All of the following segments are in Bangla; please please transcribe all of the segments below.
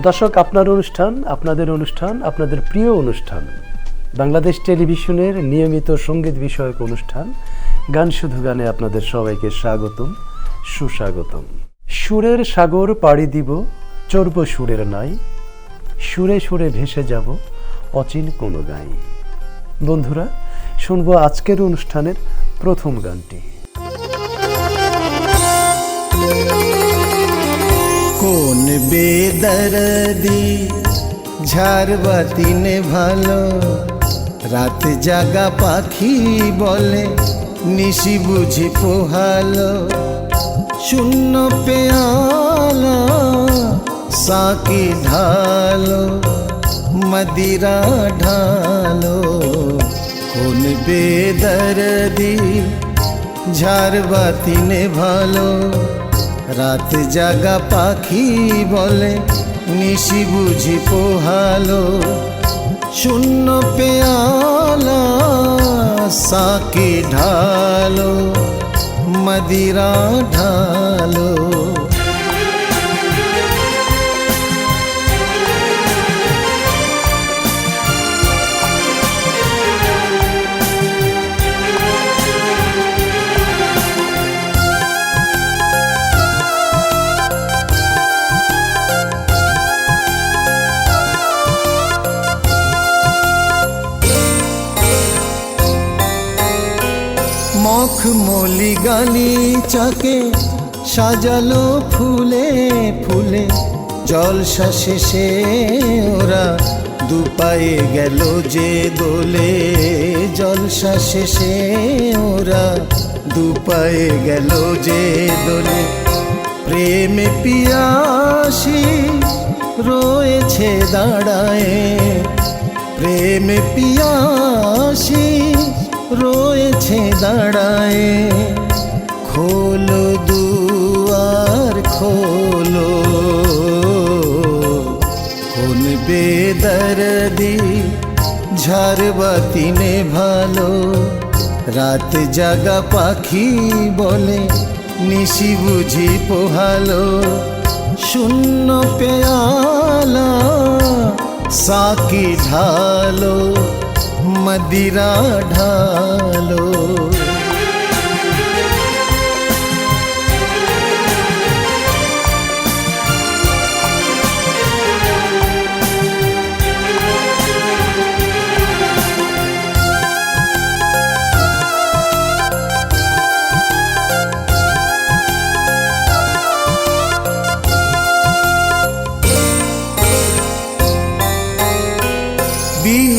দর্শক, আপনার অনুষ্ঠান, আপনাদের অনুষ্ঠান, আপনাদের প্রিয় অনুষ্ঠান। বাংলাদেশ টেলিভিশনের নিয়মিত সংগীত বিষয়ক অনুষ্ঠান, গান শুধু গানে আপনাদের সবাইকে স্বাগতম, সুস্বাগতম। সুরের সাগর পাড়ি দিব চর্ব সুরের নাই। সুরে সুরে ভেসে যাব, অচিন কোনো গাই। বন্ধুরা, শুনব আজকের অনুষ্ঠানের প্রথম গানটি। বেদরদি ঝাড়বাতি নে ভালো রাত জাগা পাখি বলে নিশি বুঝি পোহালো শূন্য পেয়ালা সাকি ঢালো মদিরা ঢালো কোন বেদরদি ঝাড়বাতি নে ভালো রাত জাগা পাখি বলে নিশি বুঝি পোহালো। শূন্য পেয়ালা সাকি ঢালো মদিরা ঢালো। মলি গালি চাকে, সাজালো ফুলে ফুলে। জলসা শেষে ওরা দুপায়ে গেল যে দোলে। জলসা শেষে ওরা দুপায়ে গেল যে দোলে। প্রেমে পিয়াসি রয়েছে দাঁড়ায়। প্রেম পিয়াসি রয়েছে দাঁড়ায়, খোলো দুয়ার, খোলো। কোন বেদরদি ঝাড়বাতি নে ভালো, রাত জাগা পাখি বলে নিশি বুঝি পোহালো। শূন্য পেয়ালা সাকি ঢালো। মদিরা ঢালো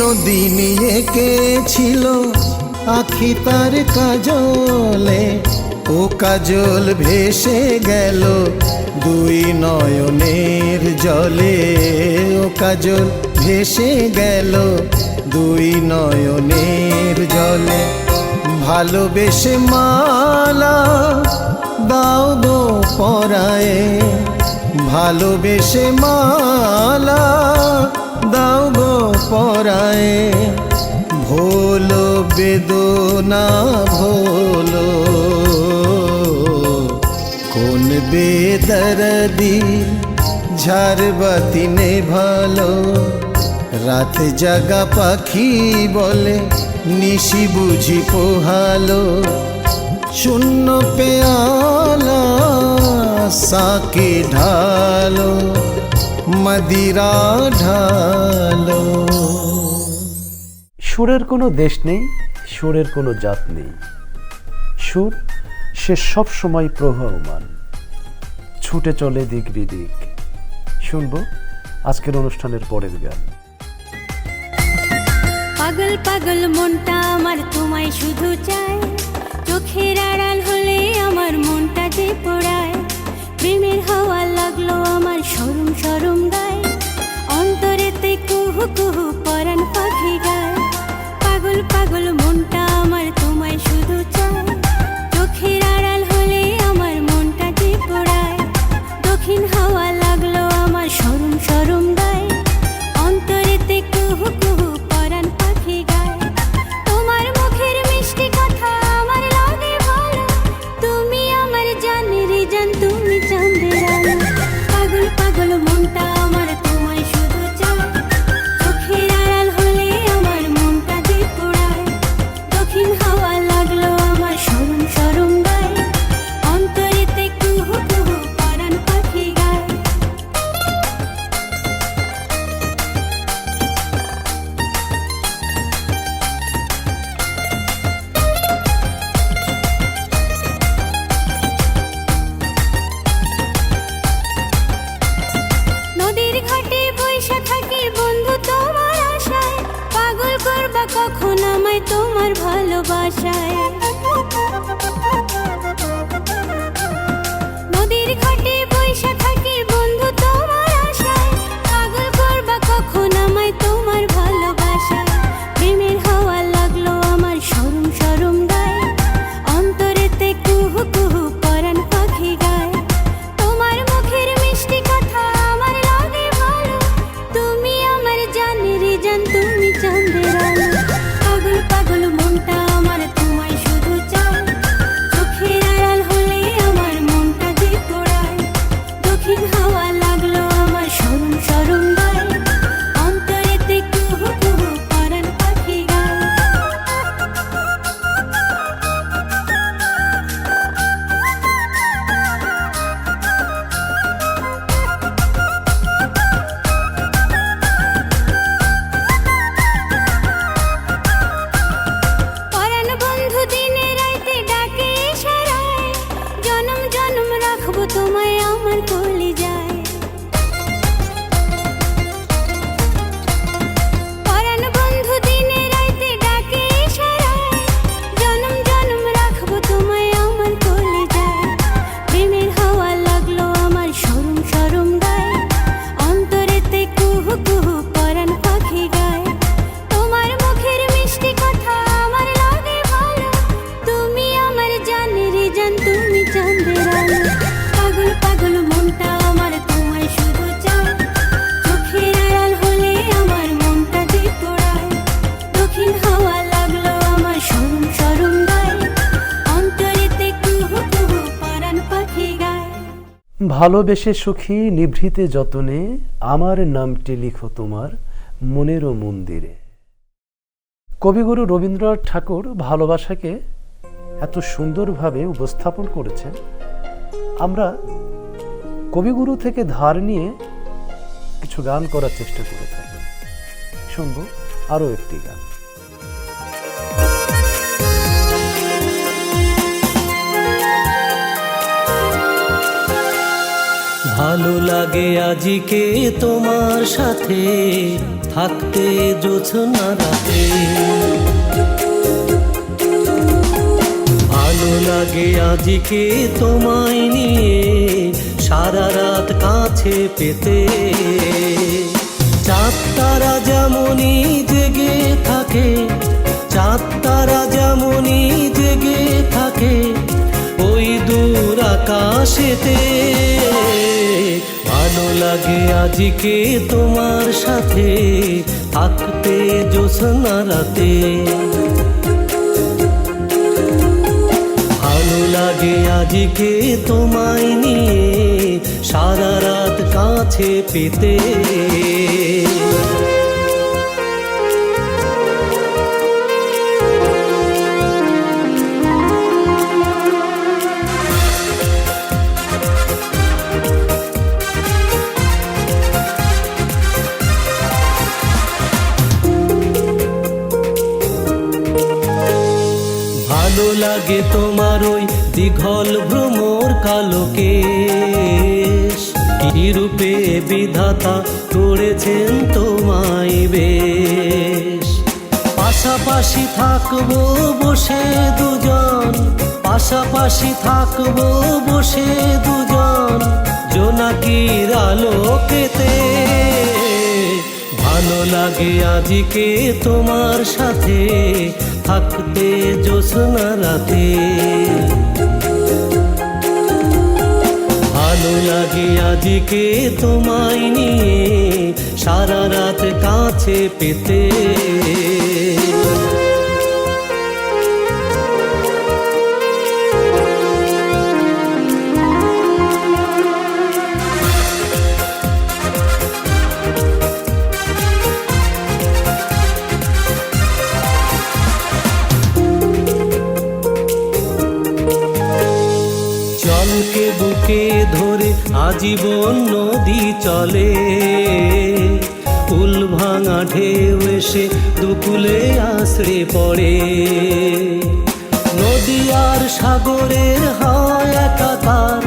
বিনোদিনী একে ছিল? আখি তার কাজলে, ও কাজল ভেসে গেল দুই নয়নের জলে। ও কাজল ভেসে গেল দুই নয়নের জলে। ভালোবেসে মালা দাও দো পরায়ে, ভালোবেসে মালা দাও গো পরায়ে, ভোলো বেদনা, ভোলো। কোন বেদরদি ঝাড়বাতি নে ভালো রাত জাগা পাখি বলে নিশি বুঝি পোহালো। শূন্য পেয়ালা সাকে ঢালো। মদিরা ঢালো। সুরের কোনো দেশ নেই সুরের কোনো জাত নেই। সুর সে সব সময় প্রবাহমান ছুটে চলে দিক বিদিক। শুনব আজকের অনুষ্ঠানের পরের গান। পাগল পাগল মনটা আমার তোমায় শুধু চায়। চোখের আড়াল হলে আমার মনটা যে পড়ায়। প্রেমের হাওয়া সরম গায় অন্তরেতে কুহু কুহু পরাণ পাখি গায় পাগল পাগল ভালোবেসে সুখী, নিভৃতে যতনে, আমার নামটি লিখো তোমার মনেরও মন্দিরে। কবিগুরু রবীন্দ্রনাথ ঠাকুর ভালোবাসাকে এত সুন্দরভাবে উপস্থাপন করেছেন। আমরা কবিগুরু থেকে ধার নিয়ে কিছু গান করার চেষ্টা করে থাকি। শুনব আরও একটি গান। ভালো লাগে আজিকে তোমার সাথে, থাকতে জোছনা রাতে। ভালো লাগে আজিকে তোমায় নিয়ে, সারা রাত কাছে পেতে। চাঁদ তারা যেমনই জেগে থাকে, চাঁদ তারা যেমনই জেগে থাকে, ওই দূর আকাশেতে। লাগে আজকে তোমার সাথে থাকতে জোসনা রাতে। ভালো লাগে আজকে তোমায় নিয়ে সারা রাত কাছে পেতে। লাগে তোমার ওই দীঘল ভ্রমর কালো কেশ কি রূপে বিধাতা করেছেন তোমায় বেশ। পাশাপাশি থাকব বসে দুজন, পাশাপাশি থাকব বসে দুজন, জোনাকির আলোকেতে। ভালো লাগে আজকে তোমার সাথে থাকতে জোসনা রাতে। ভালো লাগে আজকে তোমায় নিয়ে সারা রাত কাছে পেতে। ধরে আজীবন নদী চলে। কুল ভাঙা ঢেউ এসে দুকুলে আশ্রে পড়ে। নদী আর সাগরের হয় একাকার।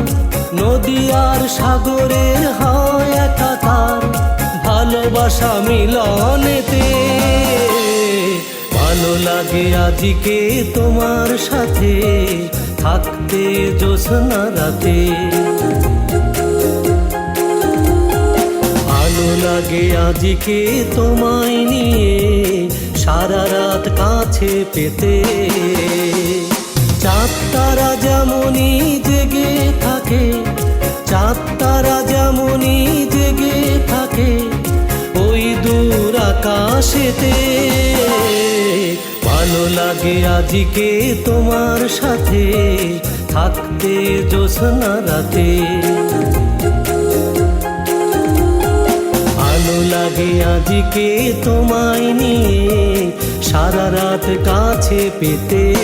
নদী আর সাগরের হয় একাকার। ভালোবাসা মিলনেতে। ভালো লাগে আজিকে তোমার সাথে। থাকতে জোছনা রাতে। লাগে আজিকে তোমায় নিয়ে, সারা রাত কাছে পেতে। চাঁদ তারা যেমনই জেগে থাকে চাঁদ তারা যেমনই জেগে থাকে, ওই দূর আকাশেতে। ভালো লাগে আজিকে তোমার সাথে, থাকতে জোছনা রাতে। লাগে আজকে তোমায় নিয়ে সারা রাত কাছে পেতে।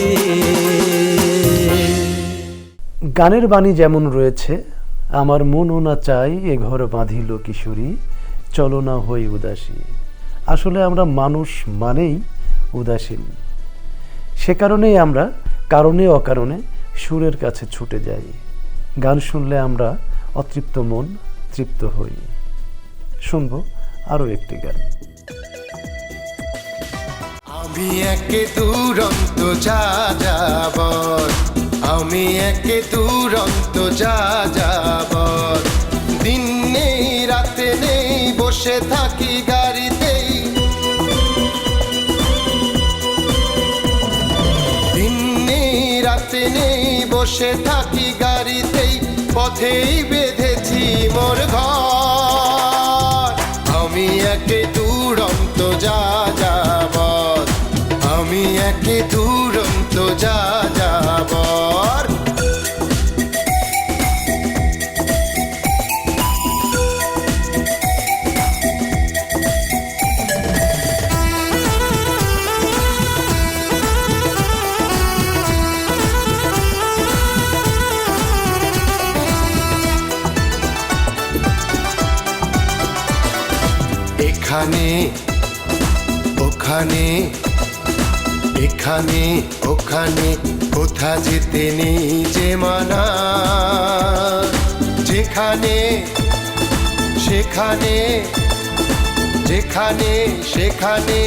গানের বাণী যেমন রয়েছে, আমার মনও না চাই এ ঘর বাঁধিল কিশোরী, চলো না হই উদাসী। আসলে আমরা মানুষ মানেই উদাসীন। সে কারণেই আমরা কারণে অকারণে সুরের কাছে ছুটে যাই। গান শুনলে আমরা অতৃপ্ত মন, তৃপ্ত হই। শুনব আরও একটি গান। আমি একে দুরন্ত যা যাবর আমি একে দুরন্ত যা দিন নেই, রাতে নেই, বসে থাকি গাড়িতেই। দিন নেই, রাতে নেই, বসে থাকি গাড়িতেই। পথেই বেঁধেছি মোর ঘর। এখানে ওখানে, কোথা যেতে নেই যে মানা? যেখানে, সেখানে যেখানে, সেখানে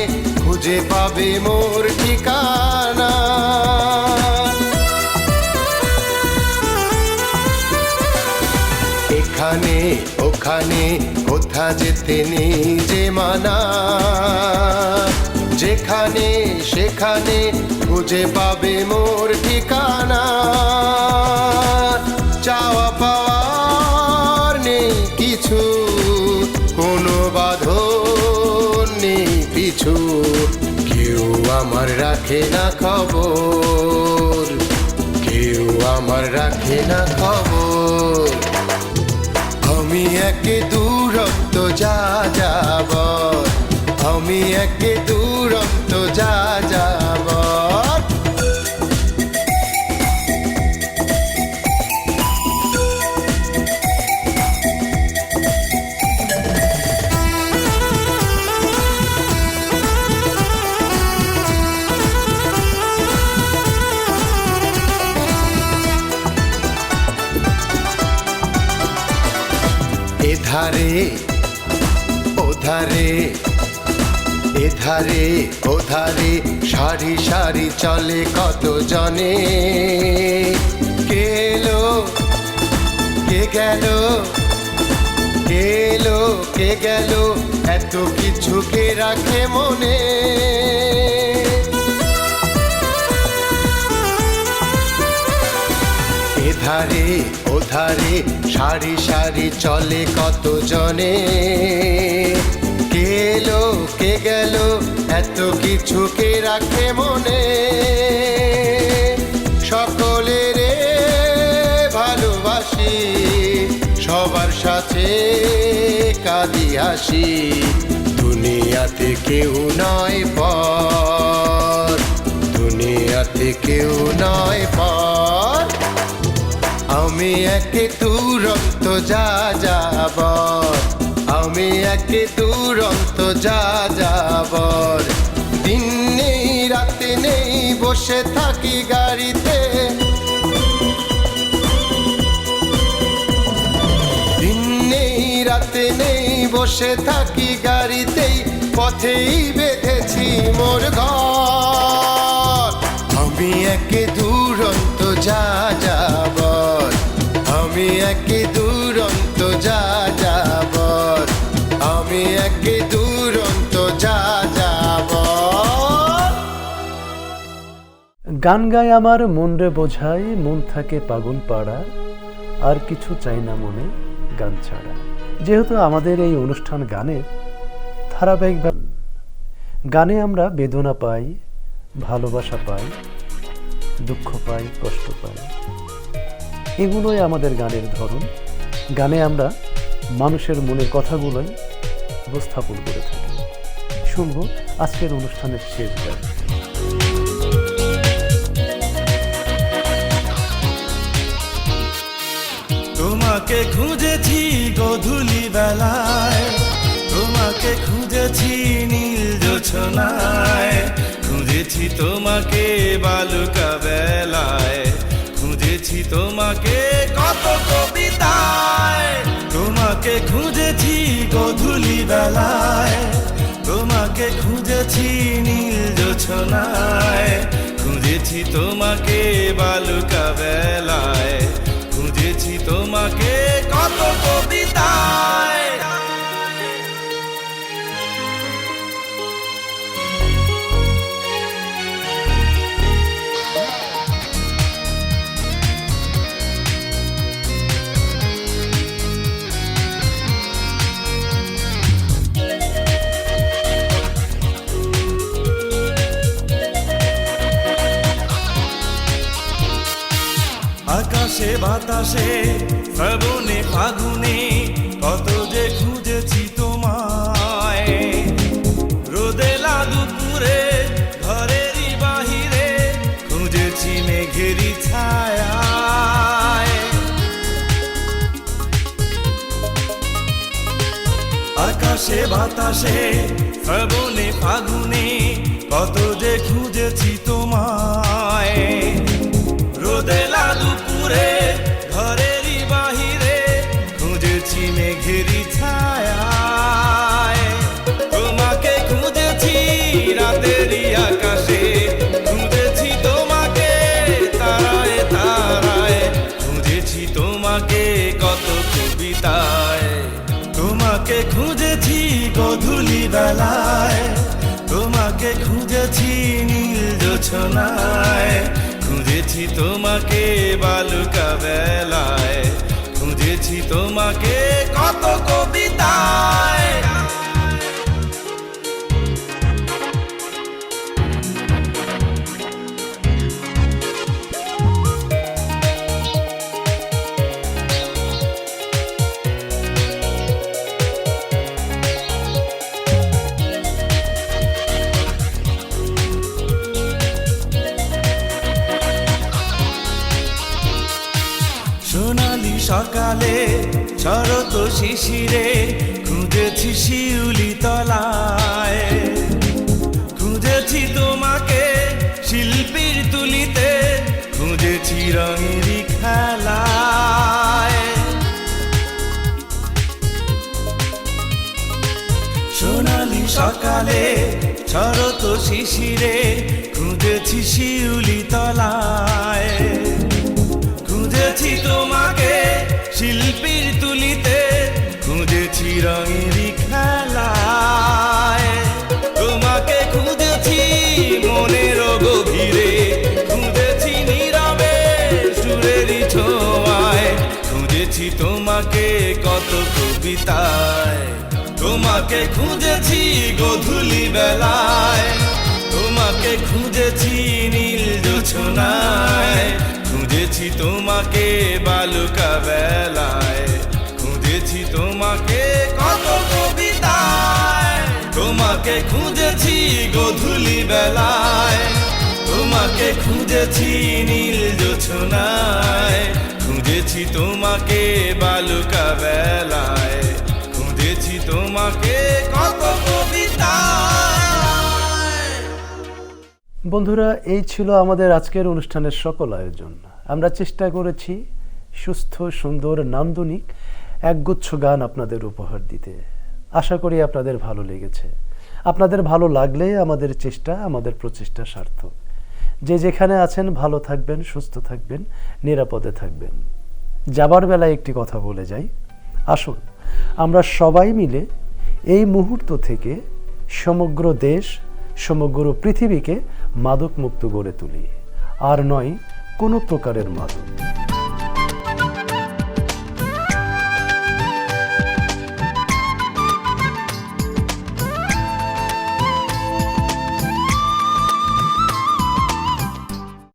খুঁজে পাবে মোর ঠিকানা। এখানে, ওখানে, কোথা যেতে নেই যে মানা? যেখানে সেখানে খুঁজে পাবে মোর ঠিকানা। চাওয়া পাওয়ার নেই কিছু, কোনো বাঁধন নেই পিছু। কেউ আমার রাখে না খবর, কেউ আমার রাখে না খবর। আমি একে দূরত্ব যা যাব আমি একে দূরন্ত যা যাব এধারে ওধারে সারি সারি চলে কত জনে কেলো কে গেল? কেলো কে গেল? এত কিছু কে রাখে মনে? এধারে, ওধারে সারি সারি চলে কত জনে কে এলো, কে গেল? এত কিছু কে রাখে মনে? সকলের ভালোবাসি, সবার সাথে কাঁদি হাসি। দুনিয়াতে কেউ নয় পর দুনিয়াতে কেউ নয় পর আমি একে দুরন্ত যা যাবর আমি একে দুরন্ত যা যাবর দিন নেই, রাতে নেই, বসে থাকি গাড়িতে। দিন নেই, রাতে নেই, বসে থাকি গাড়িতেই। পথেই বেঁধেছি মোর ঘর। আমি একে দুরন্ত যা যাবর আমি একে দুরন্ত যা গান গায় আমার মন রে বোঝায়, মন থাকে পাগল পাড়া, আর কিছু চাই না মনে গান ছাড়া। যেহেতু আমাদের এই অনুষ্ঠান গানের ধারাবাহিক গানে আমরা বেদনা পাই, ভালোবাসা পাই, দুঃখ পাই, কষ্ট পাই। এগুলোই আমাদের গানের ধরন। গানে আমরা মানুষের মনের কথাগুলোই উপস্থাপন করে থাকি। শুনব আজকের অনুষ্ঠানের শেষ গান। তোমাকে খুঁজেছি গধূলি বেলায়। তোমাকে খুঁজেছি নীল জোছনায়। খুঁজেছি তোমাকে বালুকা বেলায়। খুঁজেছি তোমাকে কত কবিতায়। তোমাকে খুঁজেছি গধূলি বেলায়। তোমাকে খুঁজেছি নীল জোছনায়। খুঁজেছি তোমাকে বালুকা বেলায়। খুঁজেছি তোমাকে কত কবিতায় বাতাসে, শ্রাবণে, ফাগুনে, কত যে খুঁজেছি তোমায়। ঘরেরই বাহিরে, খুঁজেছি মেঘেরই ছায়ায়। আকাশে, বাতাসে, শ্রাবণে, ফাগুনে, কত যে খুঁজেছি বেলায় তোমাকে খুঁজেছি নীল জোছনায়। খুঁজেছি তোমাকে বালুকা বেলায়। খুঁজেছি তোমাকে কত কবিতায় সকালে শরত শিশিরে, খুঁজেছি শিউলি তলায়। খুঁজেছি তোমাকে শিল্পীর তুলিতে, খুঁজেছি রঙেরই খেলায়। সোনালি সকালে শরত শিশিরে, খুঁজেছি শিউলি তলায়। খুঁজেছি তোমাকে শিল্পীর তুলিতে খুঁজেছি রঙেরই খেলায়। তোমাকে খুঁজেছি মনের গভীরে, খুঁজেছি নীরবে সুরেরই ছোঁয়ায়। খুঁজেছি তোমাকে কত কবিতায়, তোমাকে খুঁজেছি গধূলি বেলায়। তোমাকে খুঁজেছি নীল জোছনায় খুঁজেছি তোমাকে বালুকা বেলায়। খুঁজেছি তোমাকে কত কবিতায়। তোমাকে খুঁজেছি গধূলি বেলায়। তোমাকে খুঁজেছি নীল জোছনায়। খুঁজেছি তোমাকে বালুকা বেলায়। খুঁজেছি তোমাকে কত বন্ধুরা, এই ছিল আমাদের আজকের অনুষ্ঠানের সকল আয়োজন। আমরা চেষ্টা করেছি সুস্থ, সুন্দর, নান্দনিক, একগুচ্ছ গান আপনাদের উপহার দিতে। আশা করি আপনাদের ভালো লেগেছে। আপনাদের ভালো লাগলে আমাদের চেষ্টা, আমাদের প্রচেষ্টা সার্থক। যে যেখানে আছেন, ভালো থাকবেন, সুস্থ থাকবেন, নিরাপদে থাকবেন। যাবার বেলায় একটি কথা বলে যাই। আসুন, আমরা সবাই মিলে এই মুহূর্ত থেকে সমগ্র দেশ, সমগ্র পৃথিবীকে মাদক মুক্ত গড়ে তুলি। আর নয় কোনো প্রকারের মাদক।